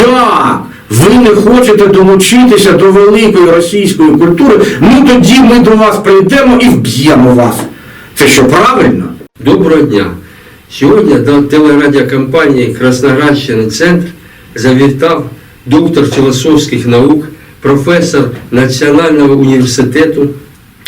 Як? Ви не хочете долучитися до великої російської культури? Ну тоді ми до вас прийдемо і вб'ємо вас. Це що правильно? Доброго дня! Сьогодні до телерадіокомпанії Красноградщини Центр завітав доктор філософських наук, професор Національного університету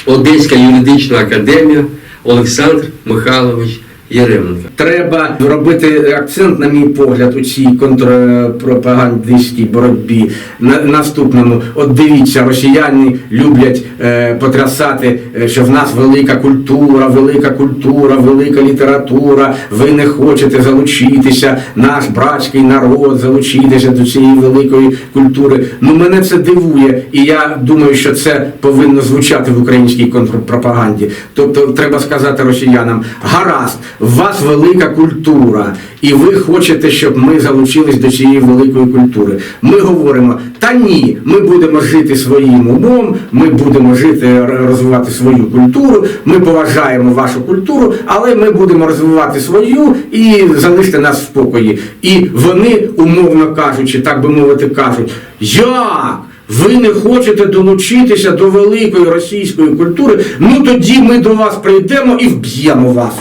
Одеська юридична академія Олександр Михайлович Єременко. Треба робити акцент, на мій погляд, у цій контрпропагандистській боротьбі. На наступному, от дивіться, росіяни люблять е, потрясати, е, що в нас велика культура, велика культура, велика література. Ви не хочете залучитися, наш братський народ, залучитися до цієї великої культури. Ну мене це дивує, і я думаю, що це повинно звучати в українській контрпропаганді. Тобто треба сказати росіянам, гаразд, в вас велика культура, і ви хочете, щоб ми залучились до цієї великої культури. Ми говоримо, та ні, ми будемо жити своїм умом, ми будемо жити, розвивати свою культуру, ми поважаємо вашу культуру, але ми будемо розвивати свою і залиште нас в спокої. І вони, умовно кажучи, так би мовити, кажуть, як? Ви не хочете долучитися до великої російської культури, ну тоді ми до вас прийдемо і вб'ємо вас.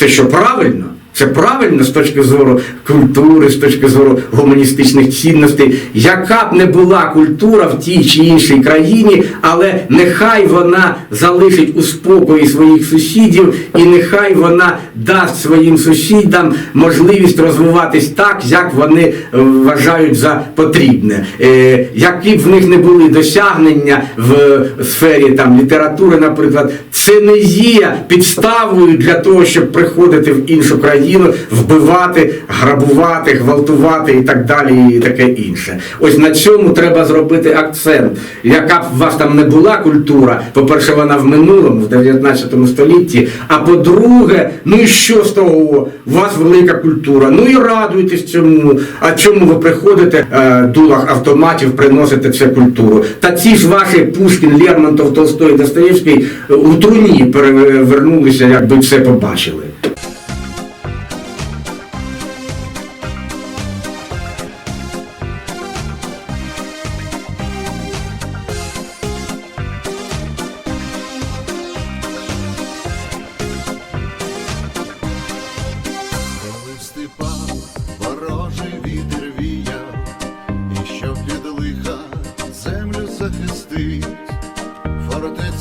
Це що правильно? Це правильно з точки зору культури, з точки зору гуманістичних цінностей. Яка б не була культура в тій чи іншій країні, але нехай вона залишить у спокої своїх сусідів, і нехай вона дасть своїм сусідам можливість розвиватись так, як вони е, вважають за потрібне. Е, які б в них не були досягнення в сфері там літератури, наприклад, це не є підставою для того, щоб приходити в іншу країну, вбивати, грабувати, гвалтувати і так далі, і таке інше. Ось на цьому треба зробити акцент. Яка б у вас там не була культура, по-перше, вона в минулому, в 19 столітті, а по-друге, ну і що з того? У вас велика культура. Ну і радуйтесь цьому. А чому ви приходите е, дулах автоматів, приносите цю культуру? Та ці ж ваші Пушкін, Лермонтов, Толстой, Достоєвський е, у труні перевернулися, якби це побачили.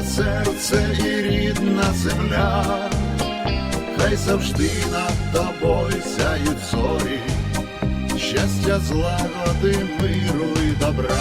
моє серце і рідна земля, хай завжди над тобою сяють зорі, щастя, злагоди, миру і добра.